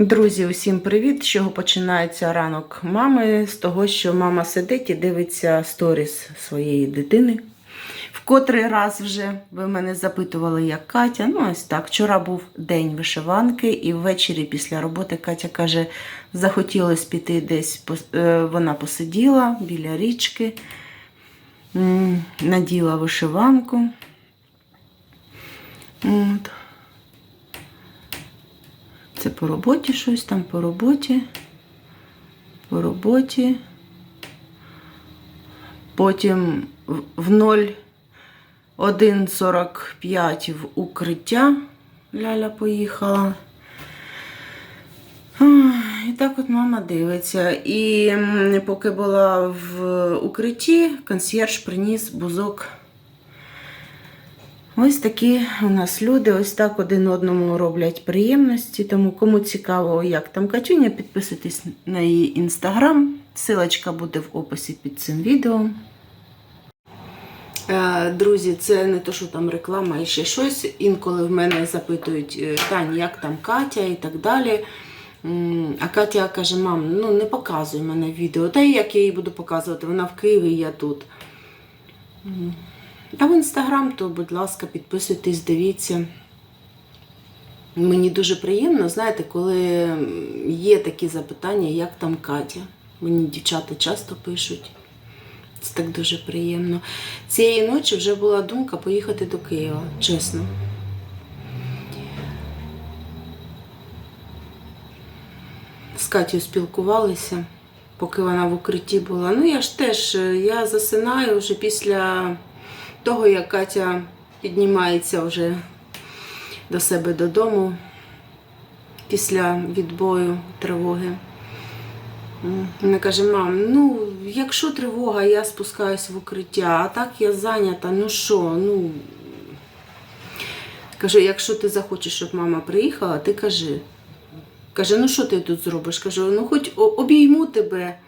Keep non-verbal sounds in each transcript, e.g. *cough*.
Друзі, усім привіт! З чого починається ранок мами? З того, що мама сидить і дивиться сторіс своєї дитини. В котрий раз вже ви мене запитували, як Катя. Ну, ось так. Вчора був день вишиванки, і ввечері після роботи Катя каже, захотілося піти десь. е, Вона посиділа біля річки, наділа вишиванку. От. Це по роботі щось там по роботі. По роботі. Потім в- в 01.45 в укриття Ляля поїхала. І так от мама дивиться. І поки була в укритті, консьєрж приніс бузок Ось такі у нас люди, ось так один одному роблять приємності. Тому кому цікаво, як там Катюня, підписуйтесь на її інстаграм. Силочка буде в описі під цим відео. Е, Друзі, це не то, що там реклама і ще щось. Інколи в мене запитують, е, Тань, як там Катя і так далі. А Катя каже: мам, ну не показуй мене відео. Та й як я їй буду показувати? Вона в Києві, я тут. А в інстаграм, то, будь ласка, підписуйтесь, дивіться. Мені дуже приємно, знаєте, коли є такі запитання, як там Катя. Мені дівчата часто пишуть. Це так дуже приємно. Цієї ночі вже була думка поїхати до Києва, чесно. З Катю спілкувалися, поки вона в укритті була. Ну, я ж теж е, я засинаю вже після того, як Катя піднімається вже до себе додому після відбою тривоги. Вона каже: мам, ну, якщо тривога, я спускаюсь в укриття, а так я зайнята, ну що, ну. Каже, якщо ти захочеш, щоб мама приїхала, ти кажи. Каже, ну що ти тут зробиш? Кажу, ну хоч обійму тебе.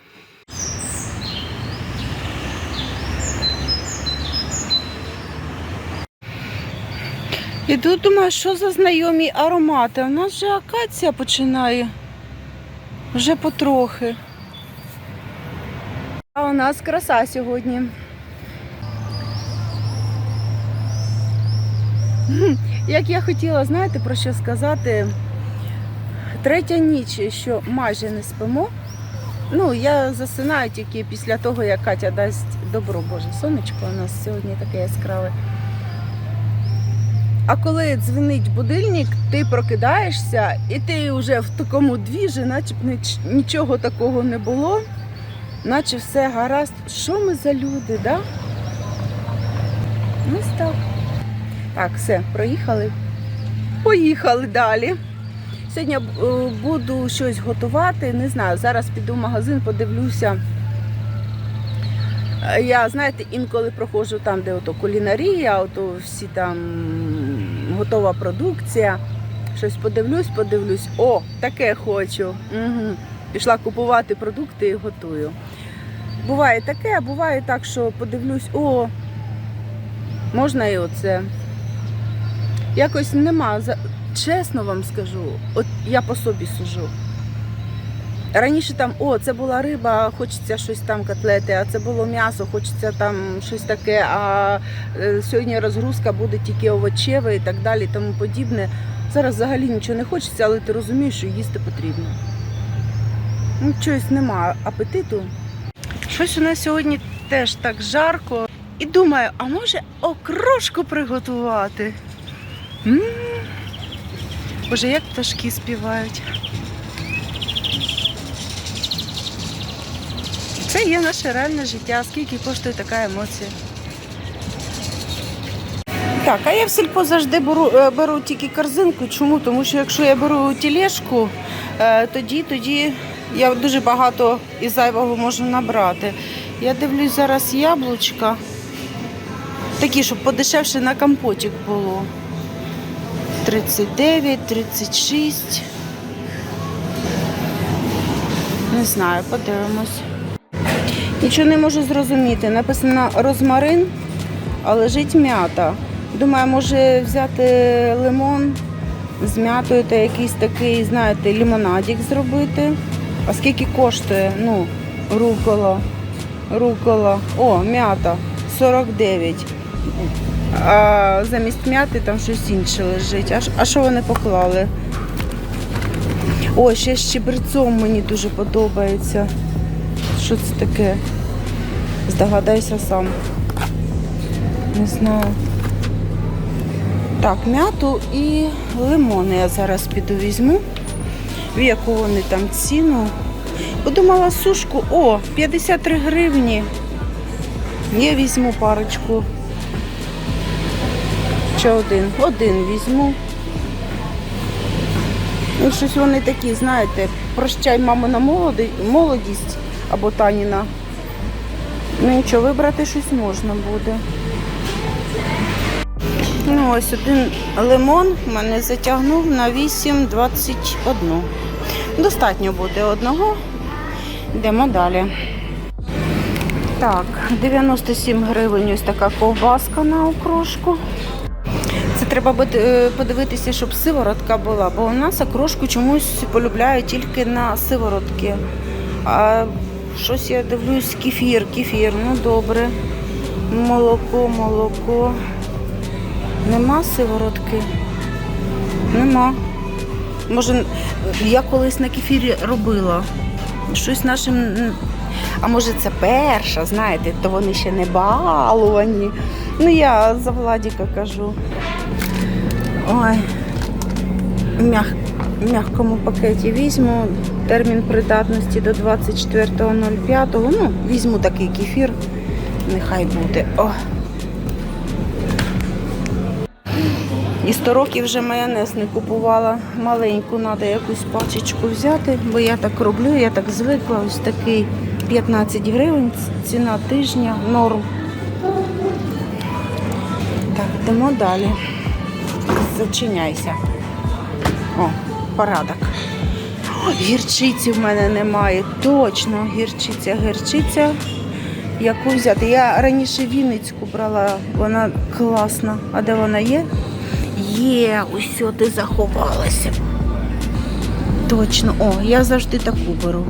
Іду, думаю, що за знайомі аромати. У нас вже акація починає. Вже потрохи. А у нас краса сьогодні. Як я хотіла, знаєте, про що сказати? Третя ніч, що майже не спимо. Ну, я засинаю тільки після того, як Катя дасть добро. Боже, сонечко у нас сьогодні таке яскраве. А коли дзвонить будильник, ти прокидаєшся і ти вже в такому двіжі, наче б нічого такого не було, наче все гаразд. Що ми за люди, да? Ось так. Так, все, проїхали. Поїхали далі. Сьогодні е, буду щось готувати. Не знаю, зараз піду в магазин, подивлюся. Е, Я, знаєте, інколи проходжу там, де ото кулінарія, ото всі там готова продукція. Щось подивлюсь, подивлюсь. О, таке хочу. Угу. Пішла купувати продукти і готую. Буває таке, а буває так, що подивлюсь, о, можна і оце. Якось нема. Чесно вам скажу, от я по собі сужу. Раніше там, о, це була риба, хочеться щось там котлети, а це було м'ясо, хочеться там щось таке, а е, сьогодні розгрузка буде тільки овочеве і так далі, тому подібне. Зараз взагалі нічого не хочеться, але ти розумієш, що їсти потрібно. Ну, чогось нема апетиту. Щось у нас сьогодні теж так жарко. І думаю, а може окрошку приготувати? м Боже, як пташки співають. Це є наше реальне життя. Скільки коштує така емоція? Так, а я в сільпо завжди беру, е, беру тільки корзинку. Чому? Тому що якщо я беру тілешку, е, тоді, тоді я дуже багато і зайвого можу набрати. Я дивлюсь зараз яблучка. Такі, щоб подешевше на компотик було. 39, 36. Не знаю, подивимось. Нічого не можу зрозуміти. Написано розмарин, а лежить м'ята. Думаю, може взяти лимон з м'ятою та якийсь такий, знаєте, лимонадик зробити. А скільки коштує? Ну, рукола. Рукола. О, м'ята 49. А замість м'яти там щось інше лежить. А, що вони поклали? О, ще з чебрецом мені дуже подобається. Що це таке? Здогадайся сам. Не знаю. Так, м'яту і лимони я зараз піду візьму. В яку вони там ціну. Подумала сушку. О, 53 гривні. Я візьму парочку. Чи один? Один візьму. Ну, щось вони такі, знаєте, прощай мамина молоди- молодість або Таніна. Ну нічого, вибрати щось можна буде. Ну, ось один лимон мене затягнув на 8,21. Достатньо буде одного. Йдемо далі. Так, 97 гривень ось така ковбаска на окрошку. Це треба е, подивитися, щоб сиворотка була, бо у нас окрошку чомусь полюбляють тільки на сиворотки. А щось я дивлюсь, кефір, кефір, ну добре. Молоко, молоко. Нема сиворотки? Нема. Може, я колись на кефірі робила. Щось нашим. А може це перша, знаєте, то вони ще не балувані. Ну я за Владіка кажу. Ой. В м'як- м'якому пакеті візьму. Термін придатності до 24.05. Ну, візьму такий кефір. Нехай буде. О. І 100 років вже майонез не купувала. Маленьку треба якусь пачечку взяти, бо я так роблю, я так звикла. Ось такий 15 гривень, ціна тижня, норм. Так, йдемо далі. Зачиняйся. О, порядок. Гірчиці в мене немає. Точно, гірчиця, гірчиця. Яку взяти? Я раніше Вінницьку брала, вона класна. А де вона є? Є, ось ти заховалася. Точно, о, я завжди таку беру.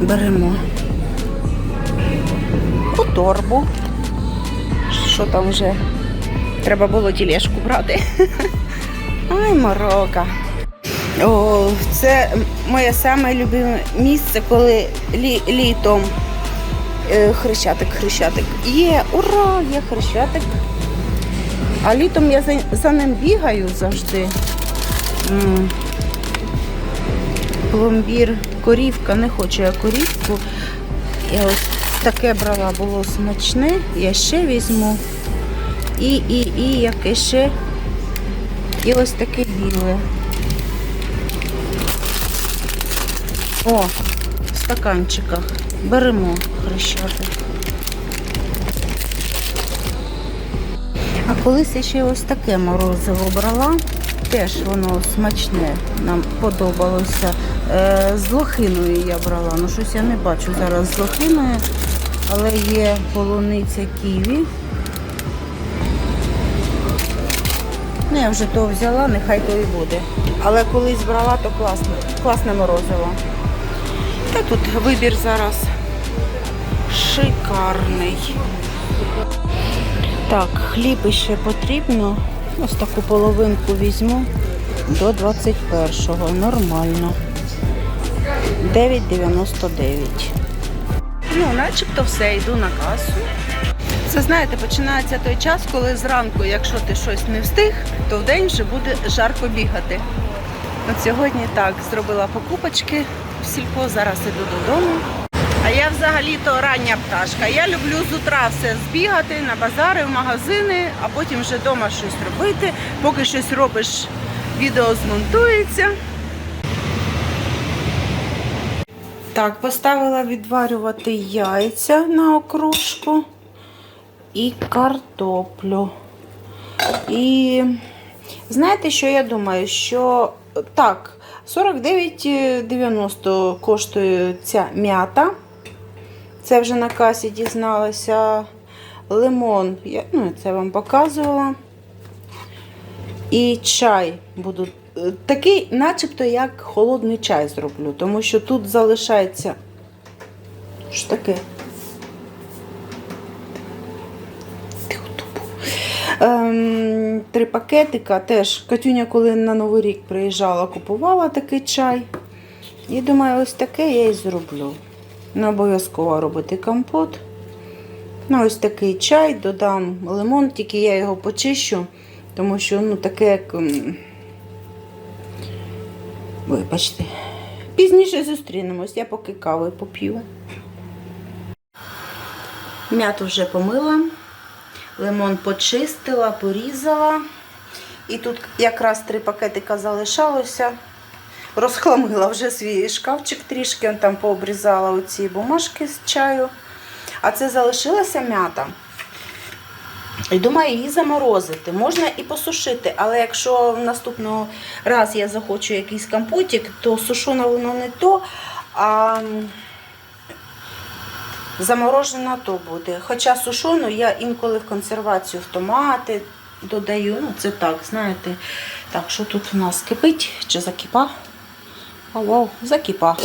Беремо. У торбу. Що там вже? Треба було тілешку брати. *laughs* Ай, морока. О, це моє саме місце, коли лі, літом е, хрещатик, хрещатик. Є, ура, є хрещатик. А літом я за, за ним бігаю завжди. Пломбір, корівка, не хочу я корівку. Я ось таке брала, було смачне. Я ще візьму. І, і, і яке ще. І ось таке біле. О, в стаканчиках. Беремо хрещатик. А колись я ще ось таке морозиво брала. Теж воно смачне, нам подобалося. Е, з лохиною я брала. Ну щось я не бачу зараз з лохиною, але є полуниця ківі. Ну, я вже то взяла, нехай то і буде. Але колись брала, то класне, класне морозиво. Та тут вибір зараз шикарний. Так, хліб ще потрібно. Ось таку половинку візьму до 21-го. Нормально. 9,99. Ну, начебто все, йду на касу. Це знаєте, починається той час, коли зранку, якщо ти щось не встиг, то вдень вже буде жарко бігати. От сьогодні так зробила покупочки в сільпо, зараз іду додому. А я взагалі-то рання пташка. Я люблю з утра все збігати на базари, в магазини, а потім вже вдома щось робити. Поки щось робиш, відео змонтується. Так, поставила відварювати яйця на окружку і картоплю. І знаєте, що я думаю? Що так, 49,90 коштує ця м'ята. Це вже на касі дізналася. Лимон, я ну, це вам показувала. І чай буду е, такий, начебто, як холодний чай зроблю, тому що тут залишається. Що таке? Ем, три пакетика теж. Катюня, коли на Новий рік приїжджала, купувала такий чай. І думаю, ось таке я і зроблю. Не обов'язково робити компот. Ну, ось такий чай, додам лимон, тільки я його почищу, тому що ну, таке як. Вибачте. Пізніше зустрінемось, я поки кави поп'ю. М'яту вже помила, лимон почистила, порізала. І тут якраз три пакетика залишалося. Розхламила вже свій шкафчик трішки, там пообрізала оці бумажки з чаю. А це залишилася м'ята. І думаю, її заморозити. Можна і посушити, але якщо в наступного раз я захочу якийсь компотик, то сушона воно не то, а заморожена то буде. Хоча сушону я інколи в консервацію в томати додаю. Ну, це так, знаєте. Так, що тут у нас кипить чи закипа? Алло, закипа.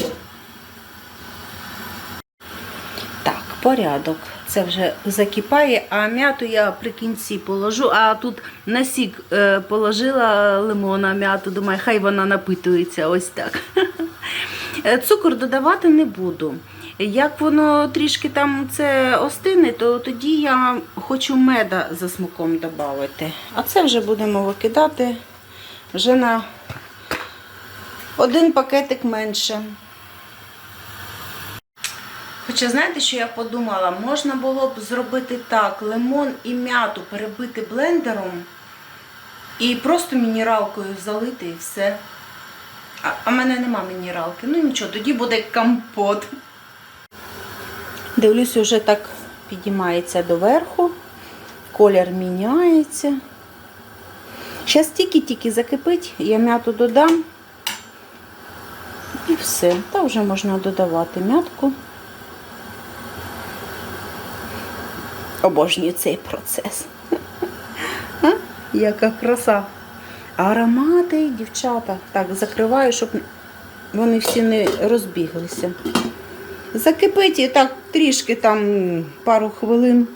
Так, порядок. Це вже закипає, а м'яту я при кінці положу. А тут на сік е, положила лимона м'яту, думаю, хай вона напитується ось так. *laughs* Е, Цукор додавати не буду. Як воно трішки там це остине, то тоді я хочу меда за смаком додати. А це вже будемо викидати вже на один пакетик менше. Хоча знаєте, що я подумала? Можна було б зробити так: лимон і м'яту перебити блендером і просто мінералкою залити і все. А, в мене нема мінералки. Ну нічого, тоді буде компот. Дивлюсь, вже так підіймається доверху, колір міняється. Зараз тільки-тільки закипить, я м'яту додам. І все. Та вже можна додавати м'ятку. Обожнюю цей процес. А? Яка краса. Аромати, дівчата. Так, закриваю, щоб вони всі не розбіглися. Закипить і так трішки там пару хвилин.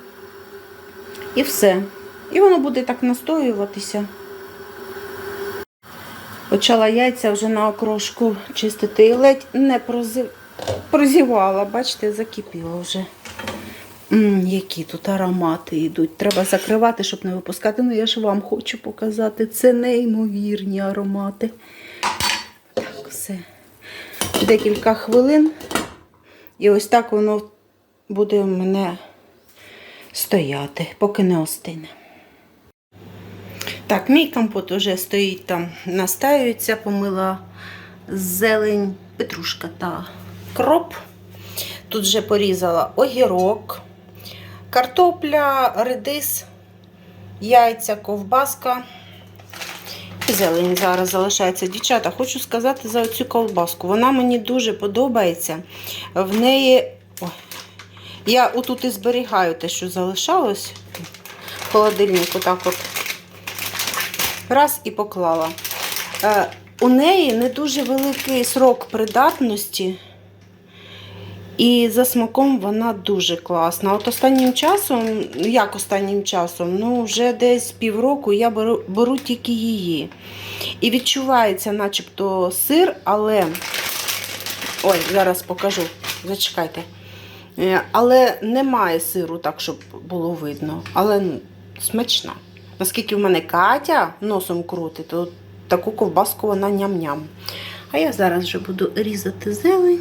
І все. І воно буде так настоюватися. Почала яйця вже на окрошку чистити і ледь не прозівала. Бачите, закипіло вже. М, які тут аромати йдуть. Треба закривати, щоб не випускати. Ну, я ж вам хочу показати. Це неймовірні аромати. Так, все. Декілька хвилин. І ось так воно буде у мене стояти, поки не остине. Так, мій компот вже стоїть там, настаюється, помила зелень, петрушка та кроп. Тут вже порізала огірок, картопля, редис, яйця, ковбаска. І зелень зараз залишається. Дівчата, хочу сказати за цю ковбаску. Вона мені дуже подобається. В неї. Я отут і зберігаю те, що залишалось. В холодильнику так от. Раз і поклала. Е, у неї не дуже великий срок придатності. І за смаком вона дуже класна. От останнім часом, як останнім часом, ну вже десь півроку я беру, беру тільки її. І відчувається, начебто, сир, але. Ой, зараз покажу. Зачекайте. Е, Але немає сиру, так, щоб було видно. Але смачна. Наскільки в мене Катя носом крутить, то таку ковбаску вона ням-ням. А я зараз вже буду різати зелень.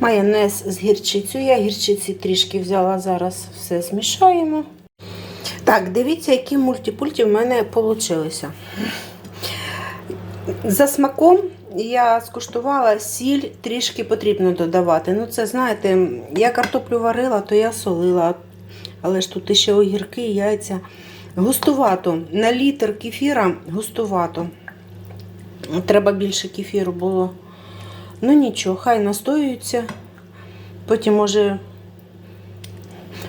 Майонез з гірчицею. Я гірчиці трішки взяла, зараз все змішаємо. Так, дивіться, які мультипульті в мене вийшли. За смаком я скуштувала сіль, трішки потрібно додавати. Ну, це, знаєте, я картоплю варила, то я солила. Але ж тут ще огірки, яйця. Густувато. На літр кефіра густувато. Треба більше кефіру було. Ну нічого, хай настоюється. Потім, може,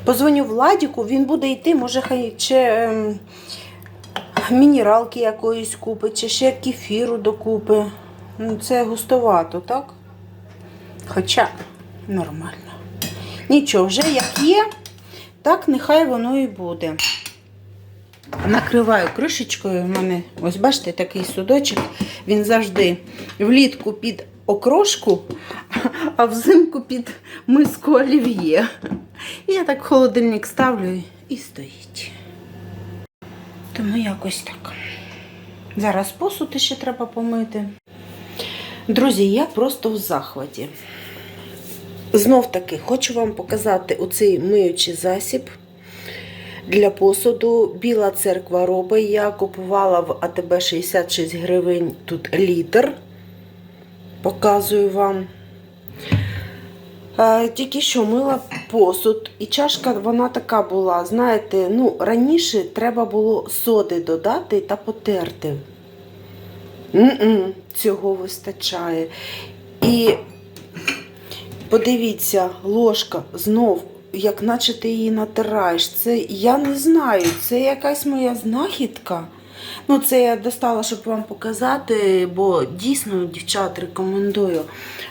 позвоню Владіку, він буде йти, може, хай ще ем, мінералки якоїсь купить, чи ще кефіру докупи. Ну, це густовато, так? Хоча нормально. Нічого, вже як є, так нехай воно і буде. Накриваю кришечкою. У мене, ось бачите, такий судочок. Він завжди влітку під окрошку, а взимку під миску олів'є. Я так в холодильник ставлю і стоїть. Тому якось так. Зараз посуд ще треба помити. Друзі, я просто в захваті. Знов таки хочу вам показати оцей миючий засіб для посуду. Біла церква робить. Я купувала в АТБ 66 гривень тут літр. Показую вам. Тільки що мила посуд, і чашка вона така була. Знаєте, ну раніше треба було соди додати та потерти. Цього вистачає. І подивіться, ложка знов, як наче ти її натираєш. Це я не знаю, це якась моя знахідка. Ну, це я достала, щоб вам показати, бо дійсно, дівчат, рекомендую.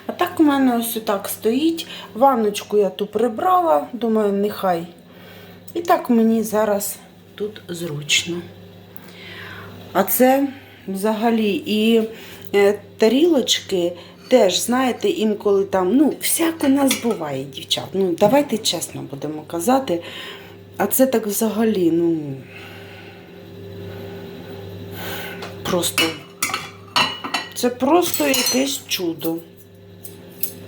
А так у мене ось так стоїть. Ванночку я ту прибрала, думаю, нехай. І так мені зараз тут зручно. А це взагалі і е, тарілочки теж, знаєте, інколи там, ну, всяко нас буває, дівчат. Ну, давайте чесно будемо казати. А це так взагалі, ну. Просто. Це просто якесь чудо.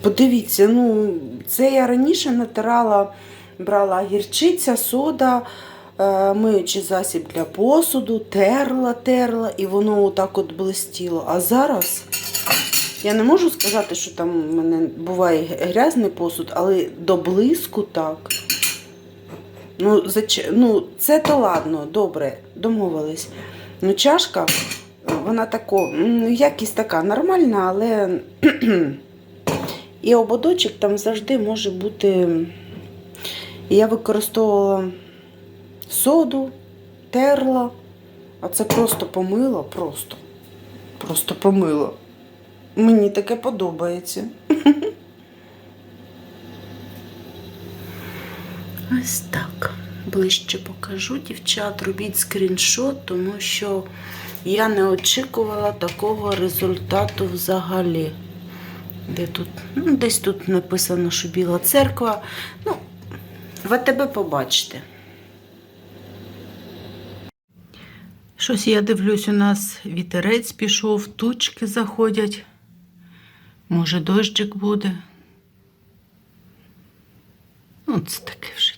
Подивіться, ну, це я раніше натирала, брала гірчиця, сода, миючий засіб для посуду, терла, терла, і воно отак от блистіло. А зараз я не можу сказати, що там у мене буває грязний посуд, але до блиску так. Ну, зач... ну це то ладно, добре, домовились. Ну, чашка, вона тако, м, якість така нормальна, але *clears throat* і ободочок там завжди може бути. Я використовувала соду, терла, а це просто помила, просто. Просто помила. Мені таке подобається. *laughs* Ось так. Ближче покажу, дівчат, робіть скріншот, тому що я не очікувала такого результату взагалі. Де тут? Ну, десь тут написано, що Біла церква. Ну, в АТБ побачите. Щось я дивлюсь, у нас вітерець пішов, тучки заходять. Може, дощик буде. Ну, це таке вже